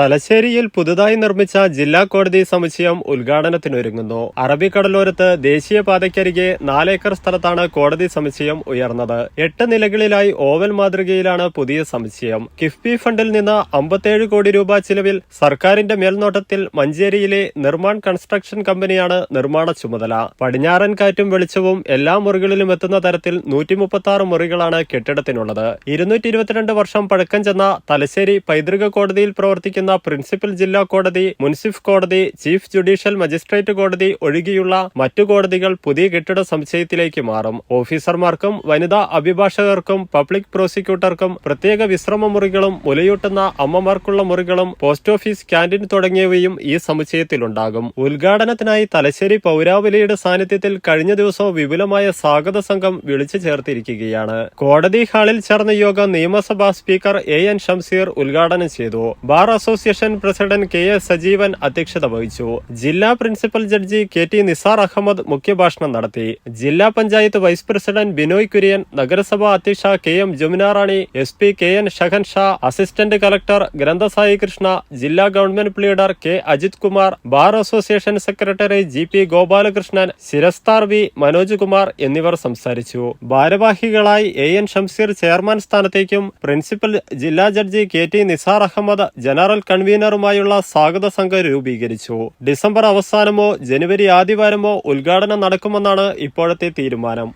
തലശ്ശേരിയിൽ പുതുതായി നിർമ്മിച്ച ജില്ലാ കോടതി സമുച്ചയം ഉദ്ഘാടനത്തിനൊരുങ്ങുന്നു. അറബിക്കടലോരത്ത് ദേശീയപാതയ്ക്കരികെ നാലേക്കർ സ്ഥലത്താണ് കോടതി സമുച്ചയം ഉയർന്നത്. എട്ട് നിലകളിലായി ഓവൽ മാതൃകയിലാണ് പുതിയ സമുച്ചയം. കിഫ്ബി ഫണ്ടിൽ നിന്ന് അമ്പത്തേഴ് കോടി രൂപ ചിലവിൽ സർക്കാരിന്റെ മേൽനോട്ടത്തിൽ മഞ്ചേരിയിലെ നിർമ്മാൺ കൺസ്ട്രക്ഷൻ കമ്പനിയാണ് നിർമ്മാണ ചുമതല. പടിഞ്ഞാറൻ കാറ്റും വെളിച്ചവും എല്ലാ മുറികളിലും എത്തുന്ന തരത്തിൽ നൂറ്റി മുപ്പത്തി മുറികളാണ് കെട്ടിടത്തിനുള്ളത്. ഇരുന്നൂറ്റി വർഷം പഴക്കം ചെന്ന തലശ്ശേരി പൈതൃക കോടതിയിൽ പ്രവർത്തിക്കുന്ന പ്രിൻസിപ്പൽ ജില്ലാ കോടതി മുൻസിഫ് കോടതി ചീഫ് ജുഡീഷ്യൽ മജിസ്ട്രേറ്റ് കോടതി ഒഴികെയുള്ള മറ്റു കോടതികൾ പുതിയ കെട്ടിട സമുച്ചയത്തിലേക്ക് മാറും. ഓഫീസർമാർക്കും വനിതാ അഭിഭാഷകർക്കും പബ്ലിക് പ്രോസിക്യൂട്ടർക്കും പ്രത്യേക വിശ്രമ മുറികളും മുലയൂട്ടുന്ന അമ്മമാർക്കുള്ള മുറികളും പോസ്റ്റ് ഓഫീസ് ക്യാന്റീൻ തുടങ്ങിയവയും ഈ സമുച്ചയത്തിലുണ്ടാകും. ഉദ്ഘാടനത്തിനായി തലശ്ശേരി പൗരാവലിയുടെ സാന്നിധ്യത്തിൽ കഴിഞ്ഞ ദിവസവും വിപുലമായ സ്വാഗത സംഘം വിളിച്ചു ചേർത്തിരിക്കുകയാണ്. കോടതി ഹാളിൽ ചേർന്ന യോഗം നിയമസഭാ സ്പീക്കർ എ എൻ ഷംസീർ ഉദ്ഘാടനം ചെയ്തു. Bar association president K S Sajeevan അധ്യക്ഷത വഹിച്ചു. ജില്ലാ principal judge K T Nisar Ahmed മുഖ്യഭാഷണം നടത്തി. ജില്ലാ പഞ്ചായത്ത് വൈസ് പ്രസിഡന്റ് ബിനോയ് കുര്യൻ നഗരസഭാ അധ്യക്ഷ കെ എം ജുമിനാറാണി റാണി S P K N Shahan Shah assistant collector ഗ്രന്ഥസായി Krishna ജില്ലാ government leader K Ajith Kumar bar association secretary G P Gopalakrishnan ശിരസ്താർ V Manoj Kumar എന്നിവർ സംസാരിച്ചു. ഭാരവാഹികളായി എ എൻ ഷംസീർ ചെയർമാൻ സ്ഥാനത്തേക്കും പ്രിൻസിപ്പൽ ജില്ലാ judge K T Nisar Ahmed general കൺവീനറുമായുള്ള സ്വാഗത സംഘം രൂപീകരിച്ചു. ഡിസംബർ അവസാനമോ ജനുവരി ആദ്യവാരമോ ഉദ്ഘാടനം നടക്കുമെന്നാണ് ഇപ്പോഴത്തെ തീരുമാനം.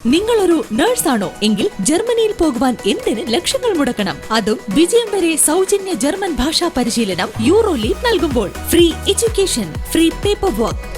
നിങ്ങളൊരു നേഴ്സാണോ എങ്കിൽ ജർമ്മനിയിൽ പോകുവാൻ എന്തിന് ലക്ഷങ്ങൾ മുടക്കണം? അതും വിജയം വരെ സൗജന്യ ജർമ്മൻ ഭാഷാ പരിശീലനം യൂറോ ലീഗ് നൽകുമ്പോൾ. Free education free paperwork